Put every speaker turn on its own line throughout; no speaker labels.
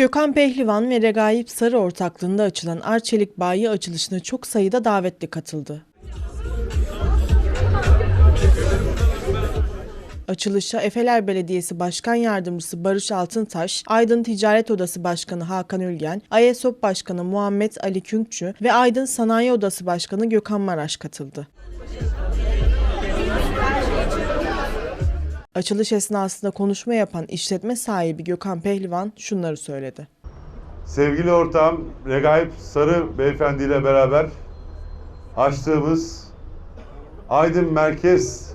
Gökhan Pehlivan ve Regaip Sarı ortaklığında açılan Arçelik Bayi açılışına çok sayıda davetli katıldı. Açılışa Efeler Belediyesi Başkan Yardımcısı Barış Altıntaş, Aydın Ticaret Odası Başkanı Hakan Ülgen, AESOP Başkanı Muhammed Ali Künkçü ve Aydın Sanayi Odası Başkanı Gökhan Maraş katıldı. Açılış esnasında konuşma yapan işletme sahibi Gökhan Pehlivan şunları söyledi.
Sevgili ortağım Regaip Sarı Beyefendi ile beraber açtığımız Aydın Merkez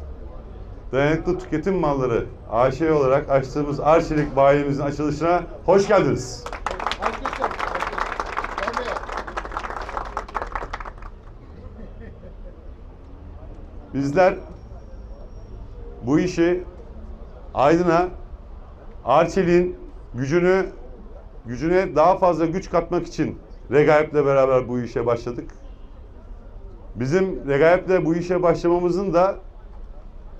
Dayanıklı Tüketim Malları AŞ olarak açtığımız Arçelik bayimizin açılışına hoş geldiniz. Bizler bu işi Aydın'a Arçelik'in gücünü gücüne daha fazla güç katmak için Regaip'le beraber bu işe başladık. Bizim Regaip'le bu işe başlamamızın da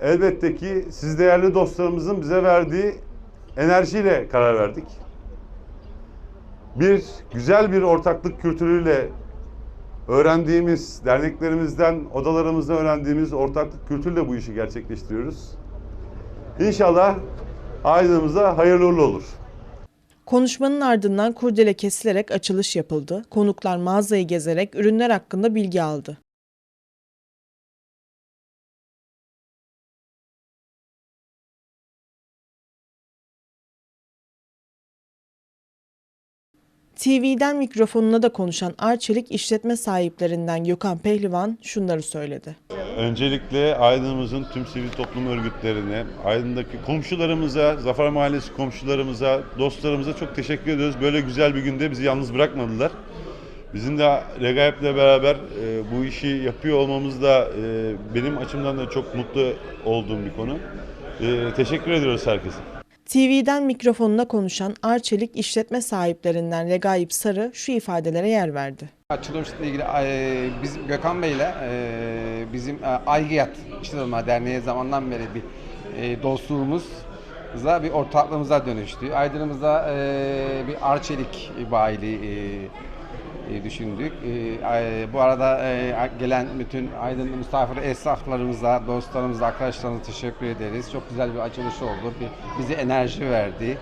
elbette ki siz değerli dostlarımızın bize verdiği enerjiyle karar verdik. Bir güzel bir ortaklık kültürüyle öğrendiğimiz, derneklerimizden, odalarımızda öğrendiğimiz ortaklık kültürle bu işi gerçekleştiriyoruz. İnşallah Aydın'ımıza hayırlı olur.
Konuşmanın ardından kurdele kesilerek açılış yapıldı. Konuklar mağazayı gezerek ürünler hakkında bilgi aldı. TV'den mikrofonuna da konuşan Arçelik işletme sahiplerinden Gökhan Pehlivan şunları söyledi.
Öncelikle Aydın'ımızın tüm sivil toplum örgütlerine, Aydın'daki komşularımıza, Zafer Mahallesi komşularımıza, dostlarımıza çok teşekkür ediyoruz. Böyle güzel bir günde bizi yalnız bırakmadılar. Bizim de Regaip'le beraber e, bu işi yapıyor olmamız da e, benim açımdan da çok mutlu olduğum bir konu. E, teşekkür ediyoruz herkese.
TV'den mikrofonuna konuşan Arçelik işletme sahiplerinden Regaip Sarı şu ifadelere yer verdi.
Açılışla ilgili e, biz Gökhan Bey ile e, bizim e, Aygıyat İşletme Derneği zamandan beri bir e, dostluğumuzla bir ortaklığımıza dönüştü. Aydın'ımızda e, bir Arçelik bayiliği e, e, düşündük. E, bu arada e, gelen bütün Aydın misafir esnaflarımıza, dostlarımıza, arkadaşlarımıza teşekkür ederiz. Çok güzel bir açılış oldu. Bize enerji verdi.